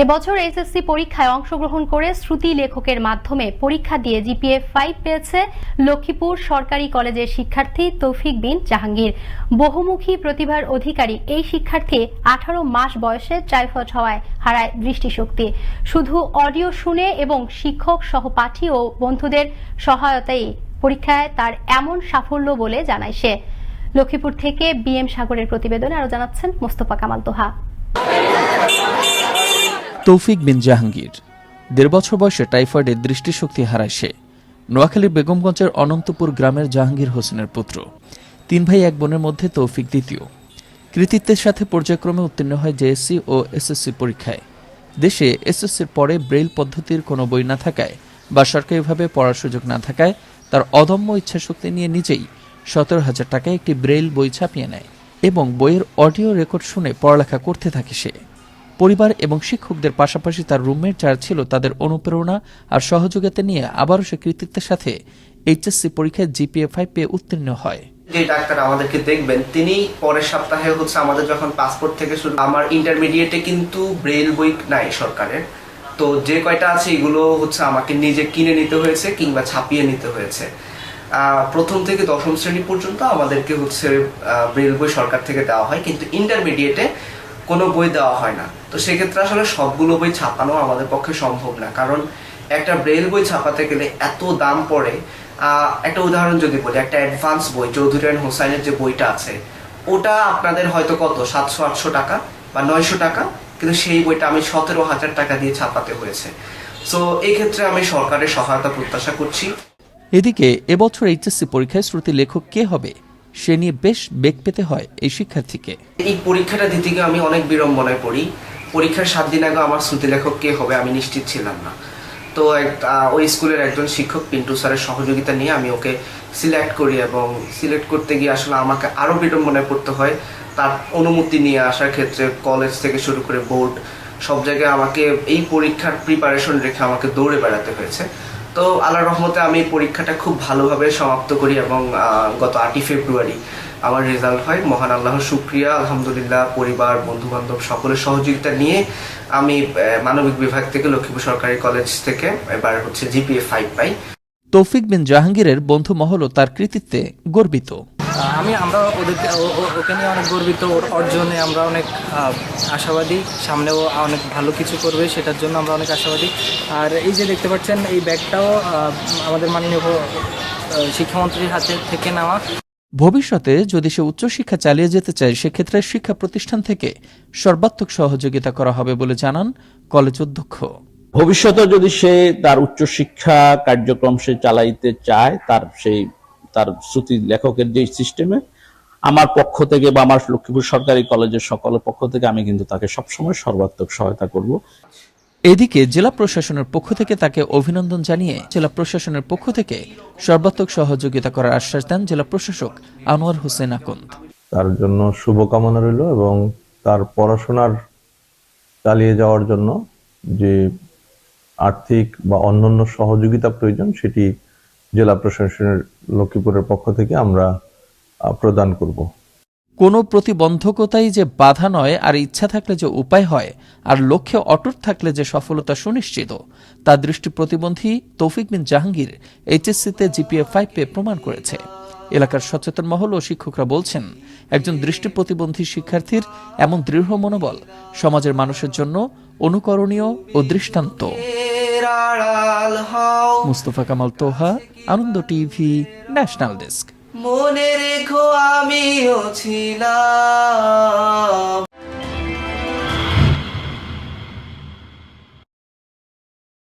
এবছর এসএসসি পরীক্ষায় অংশগ্রহণ করে শ্রুতি লেখকের মাধ্যমে পরীক্ষা দিয়ে জিপিএ ফাইভ পেয়েছে লক্ষ্মীপুর সরকারি কলেজের শিক্ষার্থী তৌফিক বিন জাহাঙ্গীর। বহুমুখী প্রতিভার অধিকারী এই শিক্ষার্থী আঠারো মাস বয়সে টাইফয়েড হওয়ায় হারায় দৃষ্টিশক্তি। শুধু অডিও শুনে এবং শিক্ষক সহপাঠী ও বন্ধুদের সহায়তায় পরীক্ষায় তার এমন সাফল্য বলে জানায় সে। লক্ষ্মীপুর থেকে বিএম সাগরের প্রতিবেদনে আরও জানাচ্ছেন মোস্তফা কামাল তোহা। তৌফিক বিন জাহাঙ্গীর। দেড় বছর বয়সে টাইফয়েডের দৃষ্টিশক্তি হারায় সে। নোয়াখালীর বেগমগঞ্জের অনন্তপুর গ্রামের জাহাঙ্গীর হোসেনের পুত্র। তিন ভাই, এক বোনের মধ্যে তৌফিক দ্বিতীয়। কৃতিত্বের সাথে পর্যায়ক্রমে উত্তীর্ণ হয় জেএসসি ও এসএসসি পরীক্ষায়। দেশে এসএসসির পরে ব্রেইল পদ্ধতির কোনো বই না থাকায় বা সরকারিভাবে পড়ার সুযোগ না থাকায় তার অদম্য ইচ্ছাশক্তি নিয়ে নিজেই সতেরো হাজার টাকায় একটি ব্রেইল বই ছাপিয়ে নেয় এবং বইয়ের অডিও রেকর্ড শুনে পড়ালেখা করতে থাকে সে। পরিবার এবং শিক্ষকদের পাশাপাশি তার রুমমেট যারা ছিল তাদের অনুপ্রেরণা আর সহযোগিতা নিয়ে আবারও সে কৃতিত্বের সাথে এইচএসসি পরীক্ষায় জিপিএ ফাইভ পেয়ে উত্তীর্ণ হয়। যে ডাক্তার আমাদেরকে দেখবেন, তিনি পরের সপ্তাহে হচ্ছে আমাদের যখন পাসপোর্ট থেকে শুরু, আমার ইন্টারমিডিয়েটে কিন্তু ব্রেল বই নাই সরকারের। তো যে কয়টা আছে এগুলো হচ্ছে আমাকে নিজে কিনে নিতে হয়েছে কিংবা ছাপিয়ে নিতে হয়েছে। প্রথম থেকে দশম শ্রেণি পর্যন্ত আমাদেরকে হচ্ছে ব্রেল বই সরকার থেকে দেওয়া হয়, কিন্তু ইন্টারমিডিয়েটে কোনো বই দেওয়া হয় না। তো সেক্ষেত্রে আসলে সবগুলো বই ছাপানো আমাদের পক্ষে সম্ভব না। কারণ একটা ব্রেল বই ছাপাতে গেলে এত দাম পড়ে একটা উদাহরণ যদি বলি, একটা অ্যাডভান্স বই, চৌধুরী অ্যান্ড হোসাইনের যে বইটা আছে, ওটা আপনাদের হয়তো কত? সাতশো, আটশো টাকা বা নয়শো টাকা? কিন্তু সেই বইটা আমি সতেরো হাজার টাকা দিয়ে ছাপাতে হয়েছে। সো, এই ক্ষেত্রে আমি সরকারের সহায়তা প্রত্যাশা করছি। এদিকে, এবছর এইচএসসি পরীক্ষায় শ্রুতি লেখক কে হবে? সে নিয়ে বেশ বেগ পেতে হয় এই শিক্ষার্থীকে। এই পরীক্ষাটা দিতে গিয়ে আমি অনেক বিড়ম্বনায় পড়ি। পরীক্ষার সাত দিন আগে আমার শ্রুতি লেখক কে হবে আমি নিশ্চিত ছিলাম না। তো ওই স্কুলের একজন শিক্ষক পিন্টু স্যারের সহযোগিতা নিয়ে আমি ওকে সিলেক্ট করি এবং সিলেক্ট করতে গিয়ে আসলে আমাকে আরও বিড়ম্বনায় পড়তে হয়। তার অনুমতি নিয়ে আসার ক্ষেত্রে কলেজ থেকে শুরু করে বোর্ড সব জায়গায় আমাকে এই পরীক্ষার প্রিপারেশন রেখে আমাকে দৌড়ে বেড়াতে হয়েছে। তো আল্লাহর রহমতে আমি পরীক্ষাটা খুব ভালোভাবে সমাপ্ত করি এবং গত আটই ফেব্রুয়ারি আমার রেজাল্ট হয়। মহান আল্লাহ শুক্রিয়া, আলহামদুলিল্লাহ, পরিবার বন্ধু বান্ধব সকলের সহযোগিতা নিয়ে আমি মানবিক বিভাগ থেকে লক্ষ্মীপুর সরকারি কলেজ থেকে এবার হচ্ছে জিপিএ ফাইভ পাই। তৌফিক বিন জাহাঙ্গীরের বন্ধু মহলও তার কৃতিত্বে গর্বিত। আমি আমরা ওদেরকে ও- ও- ওকে নিয়ে অনেক গর্বিত। ওর অর্জনে আমরা অনেক আশাবাদী। সামনেও অনেক ভালো কিছু করবে সেটার জন্য আমরা অনেক আশাবাদী। আর এই যে দেখতে পাচ্ছেন এই ব্যাগটাও আমাদের মাননীয় শিক্ষামন্ত্রীর হাতে থেকে নেওয়া। ভবিষ্যতে যদি সে উচ্চশিক্ষা চালিয়ে যেতে চায় সেক্ষেত্রে শিক্ষা প্রতিষ্ঠান থেকে সর্বাত্মক সহযোগিতা করা হবে বলে জানান কলেজ অধ্যক্ষ। ভবিষ্যতে যদি সে তার উচ্চশিক্ষা কার্যক্রম সে চালাইতে চায় তার সেই তার শ্রুতি লেখকের যে সিস্টেমে আমার পক্ষ থেকে বা আমার লক্ষ্মীপুর সরকারি কলেজের সকলের পক্ষ থেকে আমি কিন্তু তাকে সবসময় সর্বাত্মক সহায়তা করব। এদিকে জেলা প্রশাসনের পক্ষ থেকে তাকে অভিনন্দন জানিয়ে জেলা প্রশাসনের পক্ষ থেকে সর্বাত্মক সহযোগিতা করার আশ্বাস দেন জেলা প্রশাসক আনোয়ার হোসেন আকন্দ। তার জন্য শুভকামনা রইল এবং তার পড়াশোনার চালিয়ে যাওয়ার জন্য যে আর্থিক বা অন্যান্য সহযোগিতা প্রয়োজন সেটি জেলা প্রশাসনের লক্ষ্মীপুরের পক্ষ থেকে আমরা প্রদান করব। কোনো প্রতিবন্ধকতাই যে বাধা নয়, আর ইচ্ছা থাকলে যে উপায় হয়, আর লক্ষ্যে অটুট থাকলে যে সফলতা সুনিশ্চিত, তা দৃষ্টি প্রতিবন্ধী তৌফিক বিন জাহাঙ্গীর এইচএসসিতে জিপিএ ফাইভ পেয়ে প্রমাণ করেছে। এলাকার সচেতন মহল ও শিক্ষকরা বলছেন, একজন দৃষ্টি প্রতিবন্ধী শিক্ষার্থীর এমন দৃঢ় মনোবল সমাজের মানুষের জন্য অনুকরণীয় ও দৃষ্টান্ত। আড়াল হও। Mustafa Kamal Toha Ananda TV national desk. মনে রেখো আমিও ছিলাম।